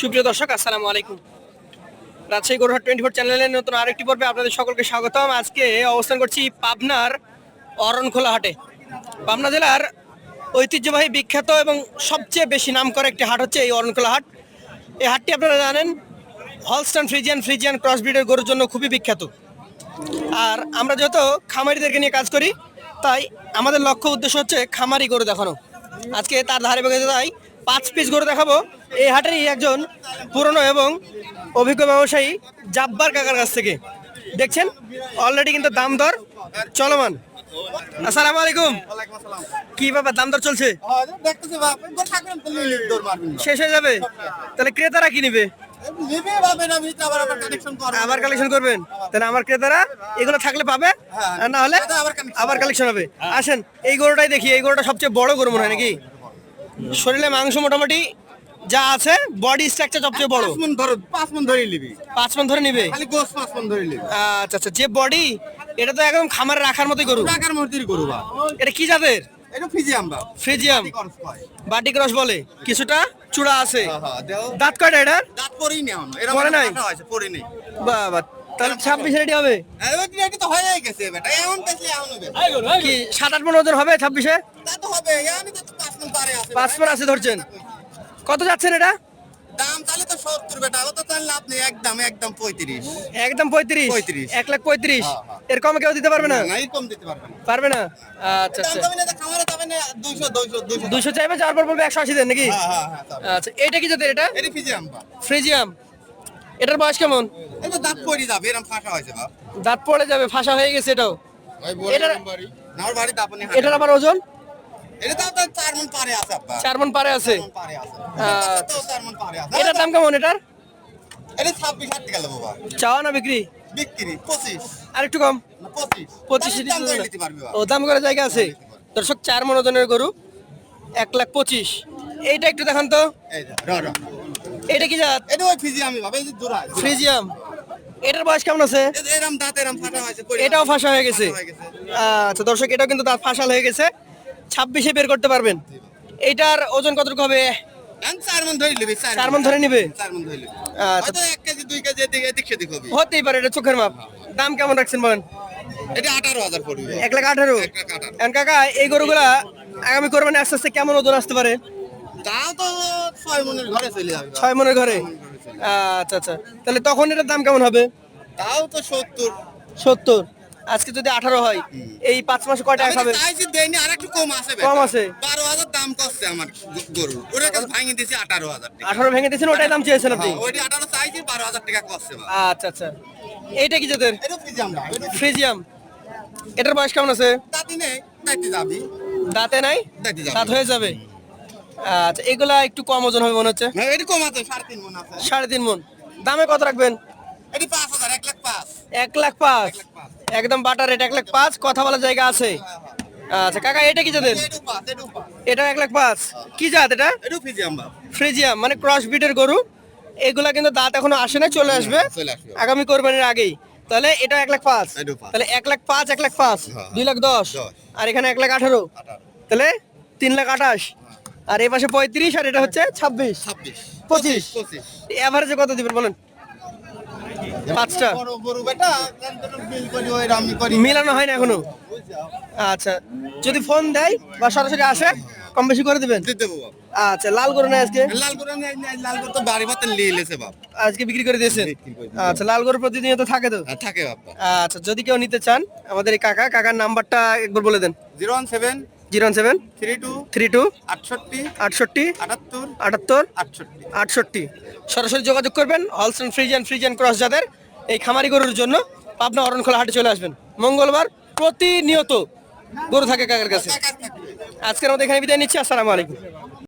সুপ্রিয় দর্শক, আসসালামু আলাইকুম। রাজশাহী গরুহাট টোয়েন্টি ফোর চ্যানেলের নতুন আরেকটি পর্বে আপনাদের সকলকে স্বাগতম। আজকে অবস্থান করছি পাবনার অরণখোলা হাটে। পাবনা জেলার ঐতিহ্যবাহী বিখ্যাত এবং সবচেয়ে বেশি নাম করা একটি হাট হচ্ছে এই অরণখোলা হাট। এই হাটটি আপনারা জানেন, হলস্টান ফ্রিজিয়ান ফ্রিজিয়ান ক্রস ব্রিডের গরুর জন্য খুবই বিখ্যাত। আর আমরা যেহেতু খামারিদেরকে নিয়ে কাজ করি, তাই আমাদের লক্ষ্য উদ্দেশ্য হচ্ছে খামারি গরু দেখানো। আজকে তার ধারে বেগে তাই পাঁচ পিস গরু দেখাবো। এই হাটেরই একজন পুরনো এবং অভিজ্ঞ ব্যবসায়ী জাব্বার কাকার কাছ থেকে। দেখছেন? অলরেডি কিন্তু দাম দর চলমান। আসসালামু আলাইকুম। কি ব্যাপার দাম দর চলছে? শেষ হয়ে যাবে? তাহলে ক্রেতারা কি নিবে? আবার কালেকশন করবেন? তাহলে আমার ক্রেতারা এগুলো থাকলে পাবে? হ্যাঁ। আর না হলে আবার কালেকশন হবে। আসেন এই গরুটাই দেখি। এই গরুটা সবচেয়ে বড় গরু মনে হয় নাকি? শরীরে মাংস মোটামুটি যা আছে বডি স্ট্রাকচার সবচেয়ে বড়। পাঁচ মন ধরো পাঁচ মন ধরে নিবি। পাঁচ মন ধরে নিবে? খালি গোস পাঁচ মন ধরে লিবি আচ্ছা আচ্ছা যে বডি এটা তো একদম খামারে রাখার মতোই গরু। টাকার মূর্তির গরু বাপ এটা কি জাতের? এটা ফিজিয়াম বাপ ফ্রিজিয়াম। বাটি ক্রস বলে। কিছুটা চূড়া আছে। হ্যাঁ হ্যাঁ দাঁত কয়টা এটার? দাঁত পরেই নেই এরা পরে নাই? পরে নেই। বাবা তাহলে ছাব্বিশে রেডি হবে? তো হয়ে গেছে বেটা কি সাত আট মন ওজন হবে ছাব্বিশে? তা তো হবে এমনি তো পারে আছে ধরছেন। কত যাচ্ছেন এটা? দাম তাহলে তো সত্তর বেটা ও তাহলে লাভ একদম একদম পঁয়ত্রিশ। একদম পঁয়ত্রিশ? 35 এক লাখ পঁয়ত্রিশ। এর কমে কেউ দিতে পারবে না? নাই কম দিতে পারবে না। পারবে না? আচ্ছা আচ্ছা। কমে না তো খামারে যাবে না দুইশো দুইশো দুইশো। দুশো চাইবে যার পর বলবে একশো আশি দেন নাকি? তবে। আচ্ছা এটা কি জাতের এটা? ফ্রিজিয়াম এটার বয়স কেমন? দাঁত পড়ে যাবে এরকম ফাঁসা হয়েছে দাঁত পড়ে যাবে ফাঁসা হয়ে গেছে এটাও। এটার- বাড়িতে এটার আবার ওজন? চার মন পারে আছে এটার দাম কেমন এটার? চাওয়া না বিক্রি? আর একটু কম? পঁচিশ। ও দাম জায়গা আছে? দর্শক চার মন ওজনের গরু এক লাখ পঁচিশ। এইটা একটু দেখান তো। এটা কি জাত। ফ্রিজিয়াম এটার বয়স কেমন আছে? এটাও ফাঁসা হয়ে গেছে। হয়ে গেছে। আচ্ছা দর্শক এটাও কিন্তু দাঁত ফাঁসাল হয়ে গেছে। ছাব্বিশে বের করতে পারবেন। এইটার ওজন কতটুকু হবে? চার মন ধরে নিবি হতেই পারে এটা চোখের মাপ। দাম কেমন রাখছেন বলেন? এটা আঠারো হাজার পড়বে। এক লাখ আঠারো? কাকা এই গরুগুলা আগামী কোরবানি আস্তে আস্তে কেমন ওজন আসতে পারে? তাও তো ছয় মনের ঘরে চলে যাবে। ছয় মনের ঘরে? আচ্ছা আচ্ছা। তাহলে তখন এটার দাম কেমন হবে? তাও তো সত্তর। সত্তর। আজকে যদি আঠারো হয় এই পাঁচ মাসে কয় টাকা খাবে? দেয়নি আর একটু কম আছে কম আছে? বারো হাজার দাম করছে আমার গরু। ওটা কাছে ভাঙিয়ে দিয়েছি আঠারো হাজার টাকা। আঠারো ভেঙে দিয়েছেন ওটাই দাম চেয়েছেন আপনি? হ্যাঁ, ওইটি আঠারো চাইছি বারো হাজার টাকা করছে। আচ্ছা আচ্ছা। এইটা কি না ফ্রিজিয়াম। এটার বয়স কেমন আছে? দাঁতি নেই দাঁতি হয়ে যাবে? আচ্ছা এগুলা একটু কম ওজন হবে মনে হচ্ছে? না, এটি কম আছে। সাড়ে তিন মন মন। দামে কত রাখবেন? এক লাখ পাঁচ। একদম বাটার রেট এক লাখ পাঁচ কথা বলার জায়গা আছে। আচ্ছা কাকা এটা কি জাতের? এটু এক লাখ পাঁচ। কি জাত এটা? ফ্রিজিয়াম মানে ক্রস বিটের গরু। এগুলা কিন্তু দাঁত এখনও আসে না চলে আসবে। আগামী কোরবানির আগেই। তাহলে এটা এক লাখ পাঁচ। তাহলে এক লাখ পাঁচ এক লাখ পাঁচ। হ্যাঁ। দুই লাখ দশ। আর এখানে এক লাখ আঠারো। তাহলে তিন লাখ আঠাশ। আর এই পাশে পঁয়ত্রিশ আর এটা হচ্ছে ছাব্বিশ। ছাব্বিশ। পঁচিশ পঁচিশ। এভারেজে কত দিবেন বলেন? পাঁচটা। গরু মিলানো হয় না এখনও? আচ্ছা যদি ফোন দেয় বা সরাসরি আসে কম বেশি করে দিবেন? আচ্ছা লাল করে নেয় আজকে? লাল নেই, লাল করে তো বাড়ি নিয়ে বাপ। আজকে বিক্রি করে দিয়েছেন। আচ্ছা লাল গরু প্রতিনিয়ত থাকে তো? থাকে বাপ আচ্ছা যদি কেউ নিতে চান আমাদের এই কাকা কাকার নাম্বারটা একবার বলে দেন। Zero one seven zero seven? Three two three two? আটষট্টি আটষট্টি? আটাত্তর আটাত্তর? আটষট্টি। আটষট্টি। সরাসরি যোগাযোগ করবেন হলসেন fridge and fridge and cross যাদের এই খামারি গরুর জন্য পাবনা অরণখোলা হাটে চলে আসবেন। মঙ্গলবার প্রতিনিয়ত গরু থাকে কাকার কাছে। আজকের মধ্যে এখানে বিদায় নিচ্ছি আসসালামু আলাইকুম।